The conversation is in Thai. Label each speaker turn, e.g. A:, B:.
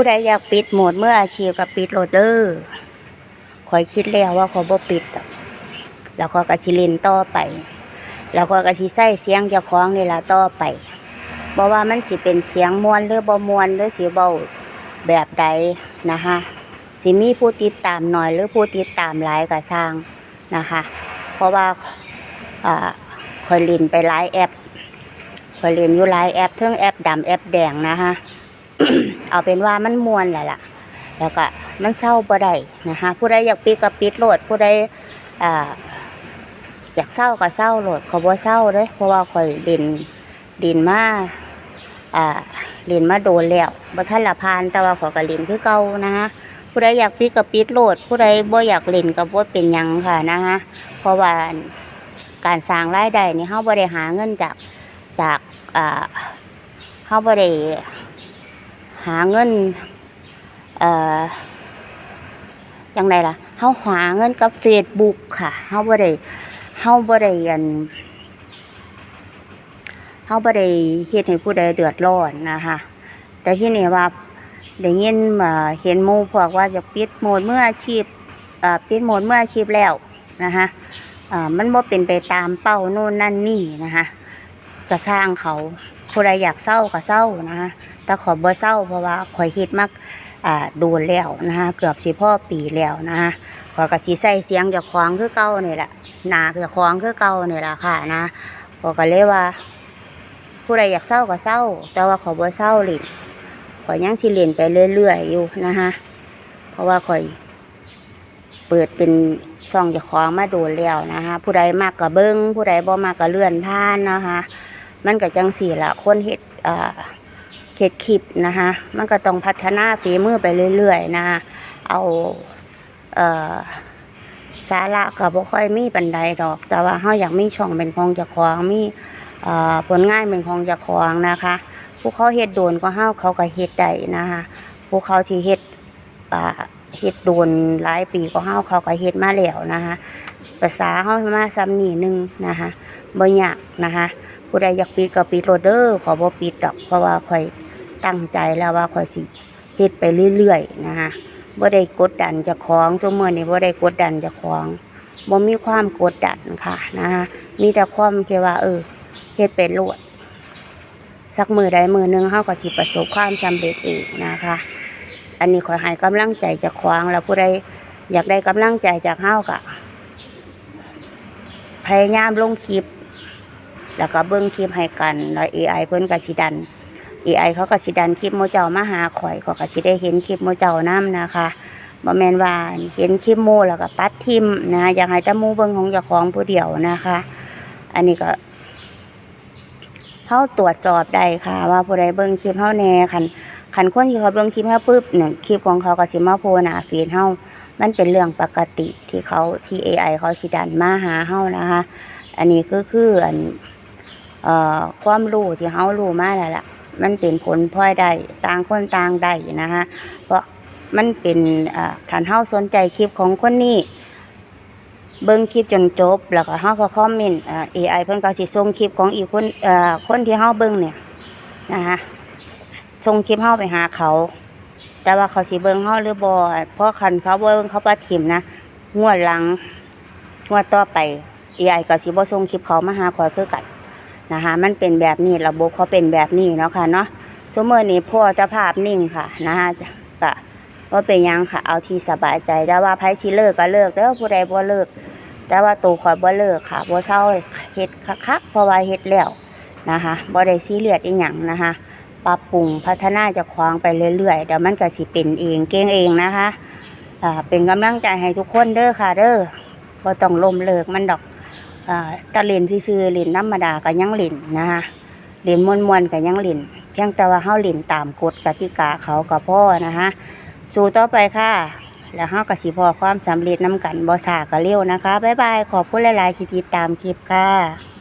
A: ผู้ใดอยากปิดโหมดเมื่ออาชีพกับปิดโหลดเดอร์คอยคิดแล้วว่าขาบ่ปิด แล้วก็กระชิลินต่อไป แล้วก็กระชิใส่เสียงเจ้าของนี่ละต่อไปบ่ว่ามันสิเป็นเสียงมวนหรือบ่มวนหรือสิเว้าแบบใดนะคะสิมีผู้ติดตามหน้อยหรือผู้ติดตามหลายก็สร้างนะคะ เพราะว่าคอยลินไปหลายแอปคอยลินอยู่หลายแอปทั้งแอปดำแอปแดงนะคะ เอาเป็นว่ามันมวนแหละล่ะ แล้วก็มันเศร้าบ่ได้นะคะผู้ใดอยากปิดก็ปิดโหลดผู้ใดอยากเศร้าก็เศร้าโหลดเขาบ่เศร้าเด้เพราะว่าข่อยด่นด่นมาอ่าเล่นมาโดนแล้วบ่ทันละพานแต่ว่าขอยก็เล่นคือเก่านะคะผู้ใดอยากปิดก็ปิดโหลด ผู้ใดบ่อยากเล่นก็บ่เป็นยังค่ะนะคะเพราะว่าการสร้างรายได้นี่เฮาบ่ได้หาเงินจากจากอ่าเฮาบ่ได้ หาเงินเอ่อจังไดล่ะเฮาหาเงินกับ Facebook ค่ะเฮาบ่ได้เฮาบ่ได้อันเฮาบ่ได้เฮ็ดให้ผู้ใดเดือดร้อนนะคะแต่ที่นี่ว่าได้ยินมาเห็นหมู่พวกว่าจะปิดโหมดเมื่ออาชีพอ่าปิดโหมดเมื่ออาชีพแล้วนะคะอ่ามันบ่เป็นไปตามเป้าโน่นนั่นนี่นะคะ จะสร้างเขาผู้ใดอยากเศร้าก็เศร้านะคะแต่ขอบ่เศร้าเพราะว่าข่อยเฮ็ดมักอ่าโดนแล้วนะคะเกือบสิพ่อปีแล้วนะคะขอยก็สิใส่เสียงเจ้าของคือเก่านี่แหละหนาเจ้าของคือเก่านี่แหละค่ะนะขอยก็เลยว่า ผู้ใดอยากเศร้าก็เศร้า แต่ว่าขอบ่เศร้าเล่นข่อยยังสิเล่นไปเรื่อยๆอยู่นะคะเพราะว่าข่อยเปิดเป็นช่องเจ้าของมาโดนแล้วนะคะผู้ใดมากก็เบิ่งผู้ใดบ่มากก็เลื่อนผ่านนะคะ มันก็จังสี่ละคนเฮ็ดอ่าเฮ็ดคลิปนะคะมันก็ต้องพัฒนาฝีมือไปเรื่อยๆนะคะเอาเอ่อสาระก็บ่ค่อยมีปานใดดอก แต่ว่าเฮาอยากมีช่องเป็นของเจ้าของมีผลงานเป็นของเจ้าของนะคะผู้เขาเฮ็ดโดนก็เฮาเขาก็เฮ็ดได้นะคะผู้เขาที่เฮ็ดเฮ็ดโดนหลายปีก็เฮาเขาก็เฮ็ดมาแล้วนะคะภาษาเฮามาซ้ำนี่หนึงนะคะบ่ยากนะคะ ผู้ใดอยากปิดก็ปิดโรเดอร์ขอบ่ปิดดอก เพราะว่าข่อยตั้งใจแล้วว่าข่อยสิเฮ็ดไปเรื่อยๆนะคะบ่ได้กดดันเจ้าของซุมื้อนี้บ่ได้กดดันเจ้าของบ่มีความกดดันค่ะนะคะมีแต่ความแค่ว่า เออเฮ็ดไปโลดสักมือใดมือหนึงเฮาก็สิประสบความสำเร็จเองนะคะ อันนี้ขอให้กำลังใจเจ้าของแล้วผู้ใดอยากได้กำลังใจจากเฮาก็พยายามลงคลิป แล้วก็เบิ่งคลิปให้กันแล้ว AI เพิ่นก็สิดัน AI เขาก็สิดันคลิปโมเจ้ามาหาข่อยเขาก็สิได้เห็นคลิปโมเจ้านํนะคะบ่แมนว่าเห็นคลิปโมแล้วก็ปัดทิมนะอยากให้แต่หมู่เบิ่งของเจ้าของผู้เดียวนะคะ อันนี้ก็เฮาตรวจสอบได้ค่ะ ว่าผู้ใดเบิ่งคลิปเฮาแน่คันคันคนที่เขาเบิ่งคลิปเฮาปุ๊บเนี่ยคลิปของเขาก็สิมาโผล่หน้าฟีดเฮามันเป็นเรื่องปกติที่เขาที่ AI เขาสิดันมาหาเฮานะคะ อันนี้ก็คืออัน ความรู้ที่เฮารู้มาแล้วล่ะ มันเป็นผลพลอยได้ต่างคนต่างได้นะคะเพราะมันเป็นอ่าถ้าเฮาสนใจคลิปของคนนี้เบิ่งคลิปจนจบ แล้วก็เฮาก็คอมเมนต์เอ่า AI เพิ่นก็สิส่งคลิปของอีกคนเอ่อคนที่เฮาเบิ่งเนี่ยนะคะส่งคลิปเฮาไปหาเขา แต่ว่าเขาสิเบิ่งเฮาหรือบ่เพราะคันเขาเบิ่งเขาปาถิ่มนะงวดหลังงวดต่อไป AI ก็สิบ่ส่งคลิปเขามาหาข่อยคือกัน นะคะ มันเป็นแบบนี้ระบบเขาเป็นแบบนี้เนาะค่ะเนาะสมมตินี้พ่อจะภาพนิ่งค่ะนะคะจะก็ว่าเป็นยังค่ะ เอาที่สบายใจแต่ว่าไผสิเลิกก็เลิกเด้อผู้ใดบ่เลิก แต่ว่าตัวข่อยบ่เลิกค่ะบ่เศร้าเฮ็ดคักๆเพราะว่าเฮ็ดแล้วนะคะบ่ได้ซีเรียสอีหยังนะคะปรับปรุงพัฒนาเจ้าของไปเรื่อยๆเดี๋ยวมันก็สิเป็นเองเก่งเองนะคะอ่าเป็นกำลังใจให้ทุกคนเด้อค่ะเด้อบ่ต้องล้มเลิกมันดอก ตะเล่นซื่อๆเล่นธรรมดาก็ยังเล่นนะคะเล่นมวนๆก็ยังเล่นเพียงแต่ว่าเฮาเล่นตามกฎกติกาเขาก็พอนะคะสู้ต่อไปค่ะ แล้วเฮาก็สิพอความสำเร็จนํกันบ่สาก็เร็วนะคะบ๊ายบายขอบคุณหลายๆที่ติดตามคลิปค่ะ